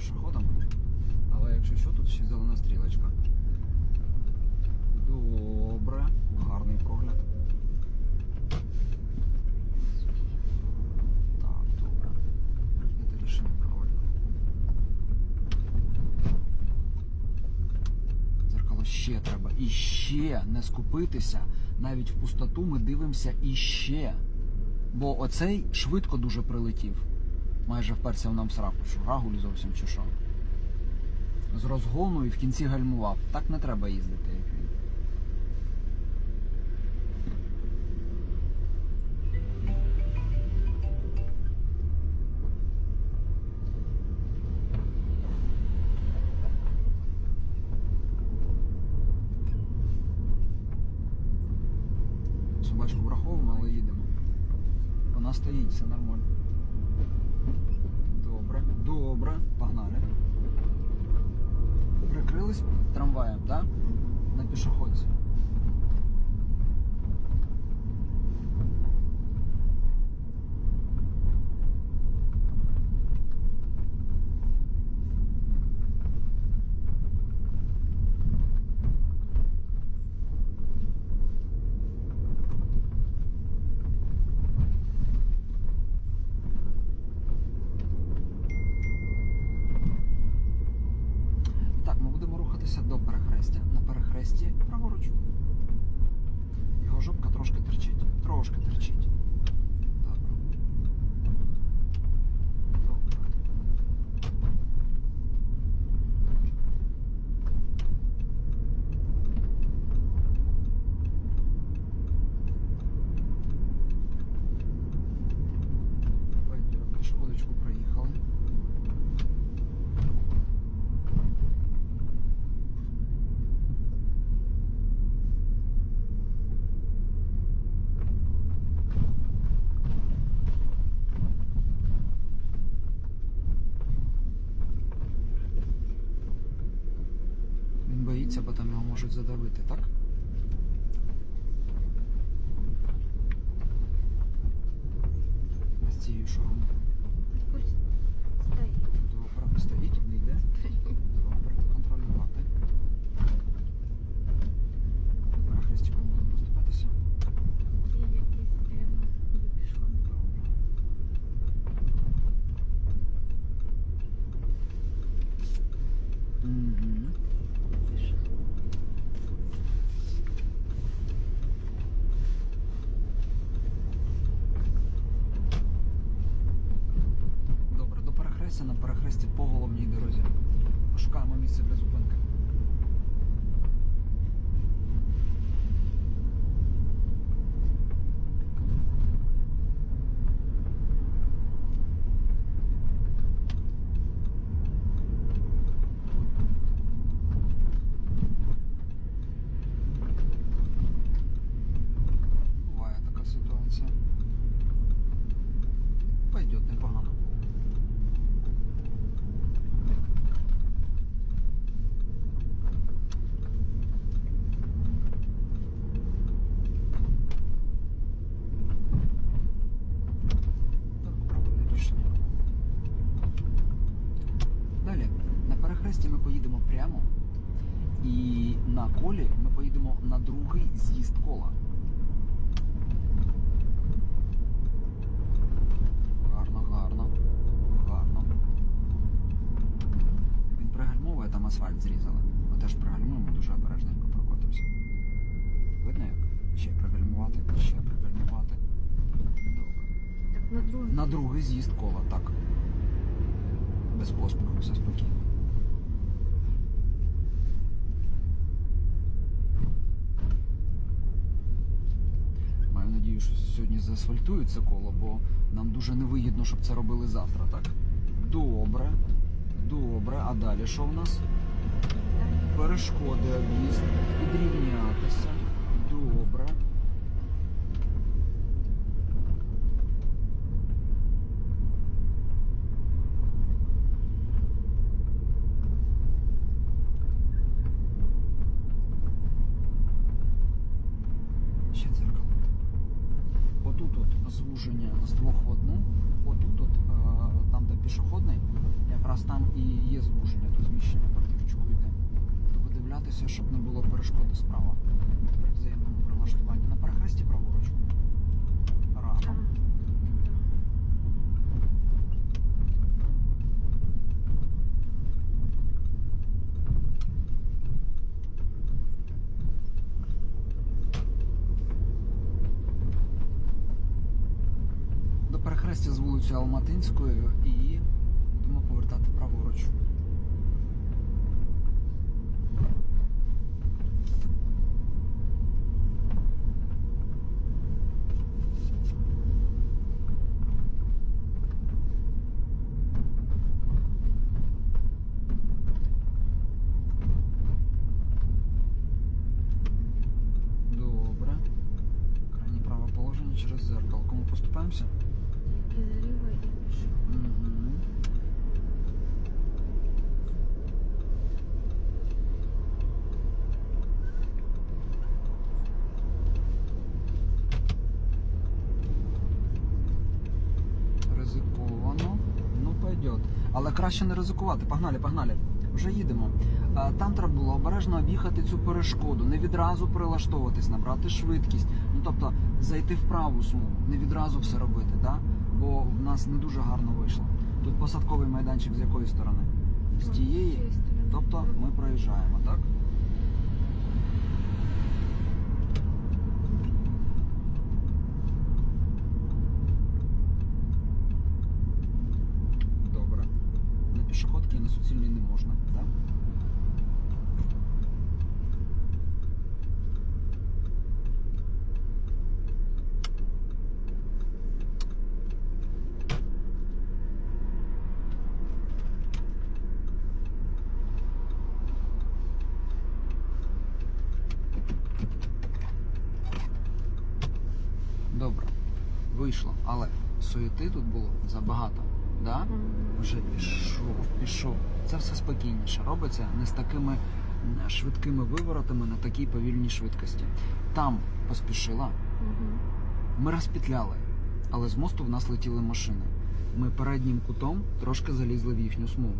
пішоходом. Але якщо що, тут ще зелена стрілочка. Добре, гарний прогляд. Так, добре. Це рішення правильно. Дзеркало ще треба. І ще не скупитися. Навіть в пустоту ми дивимося і ще. Бо оцей швидко дуже прилетів. Майже вперся в нам в сраку. Що рагуль зовсім чи що. З розгону і в кінці гальмував. Так не треба їздити, як він. Собачку враховуємо, але їдемо. Вона стоїть, все нормально. Добре, добре, погнали. Прикрились трамваєм, так? На пішоходці. Так, ми будемо рухатися до перехрестя. На перехресті праворуч. Його жопка трошки терчить. Трошки терчить. Добре. Добре. Пойдем, пішоходочку проїхали. Боїться, бо там його можуть задавити, так? З цією шурумою. Пусть стоїть. Добре, стоїть, не йде. Добре, контролювати. Перехрестиком будемо поступатися. Є якийсь прямо пішов. Добре, до перехрестя на перехресті по головній дорозі. Пошукаємо місце для зупинки. Буває така ситуація. Пойдет непогано. Так, правильне рішення. Далі, на перехресті ми поїдемо прямо, і на колі ми поїдемо на другий з'їзд кола. Гарно, гарно, гарно. Він пригальмовує, там асфальт зрізали. Ми теж пригальмуємо, дуже обережненько прокотимося. Видно як? Ще пригальмувати, ще пригальмувати. Добре. Так, на другий. На другий з'їзд кола, так. Без поспіху, все спокійно. Заасфальтують це коло, бо нам дуже невигідно, щоб це робили завтра, так? Добре. Добре. А далі що в нас? Перешкоди об'їзд, підрівнятися. Добре. Ще дзеркало. Отут от звуження з двох в одну. Отут от, е, там, де пішохідний, якраз там і є звуження, тут зміщення по йде. Подивлятися, щоб не було перешкоди справа. При взаємному прилаштуванні. На перехресті праворуч. Рано. перехрестя з вулицею Алматинською і будемо повертати праворуч. Добре. Крайнє праве положення через зеркало. Кому поступаємося? Ризиковано. Ну, пойдет. Але краще не ризикувати. Погнали, погнали. Вже їдемо. Там треба було обережно об'їхати цю перешкоду, не відразу прилаштовуватись, набрати швидкість. Ну тобто зайти в праву смугу, не відразу все робити, да? Бо в нас не дуже гарно вийшло. Тут посадковий майданчик з якої сторони? З тієї. Тобто ми проїжджаємо, так? Добре. На пішоходки і на суцільній не можна, так? Добре. Вийшло, але суєти тут було забагато. Да? Вже пішов, пішов. Це все спокійніше. Робиться не з такими швидкими виворотами на такій повільній швидкості. Там поспішила, ми розпетляли, але з мосту в нас летіли машини. Ми переднім кутом трошки залізли в їхню смугу.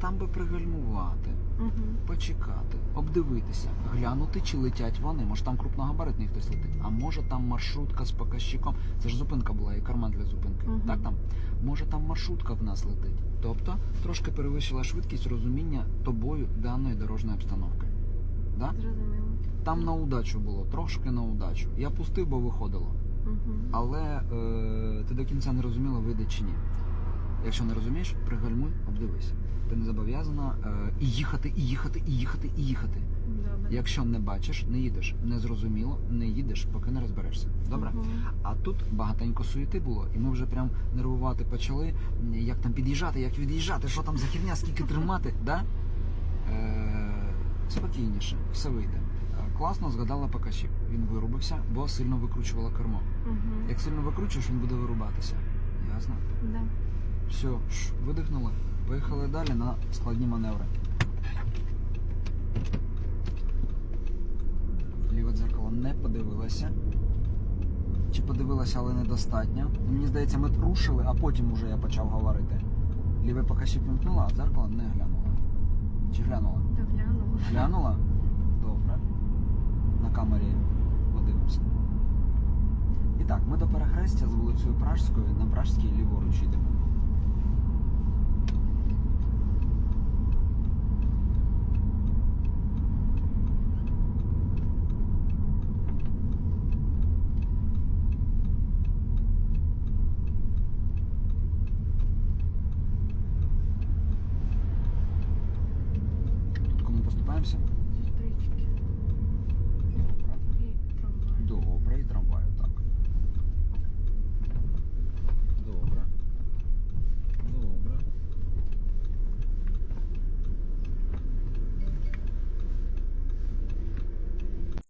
Там би пригальмувати, Мгм. почекати, обдивитися, глянути, чи летять вони. Може там крупногабаритний хтось летить, а може там маршрутка з показчиком. Це ж зупинка була і карман для зупинки. Мгм. Так там. Може там маршрутка в нас летить. Тобто трошки перевищила швидкість розуміння тобою даної дорожньої обстановки. Да? Зрозуміло. Там на удачу було, трошки на удачу. Я пустив, бо виходило. Мгм. Але е, ти до кінця не розуміла, вийде чи ні. Якщо не розумієш, пригальмуй, обдивись. Ти не зобов'язана е, і їхати, і їхати, і їхати, і їхати. Добре. Якщо не бачиш, не їдеш. Не зрозуміло, не їдеш, поки не розберешся. Добре? Мгм. А тут багатенько суєти було, і ми вже прям нервувати почали, як там під'їжджати, як від'їжджати, що там за херня, скільки тримати, да? Е, спокійніше, все вийде. Е, Класно згадала показчик. Він вирубився, бо сильно викручувала кермо. Мгм. Як сильно викручуєш, він буде вирубатися. Ясно? Да. Все, видихнули. Поїхали далі на складні маневри. Ліве дзеркало не подивилася. Чи подивилася, але недостатньо. Мені здається, ми рушили, а потім уже я почав говорити. Ліве покажчик вимкнула, а дзеркало не глянула. Чи глянула? Доглянула. Глянула? Добре. На камері подивимося. І так, ми до перехрестя з вулицею Пражською на Пражській ліворуч йдемо. побачимося.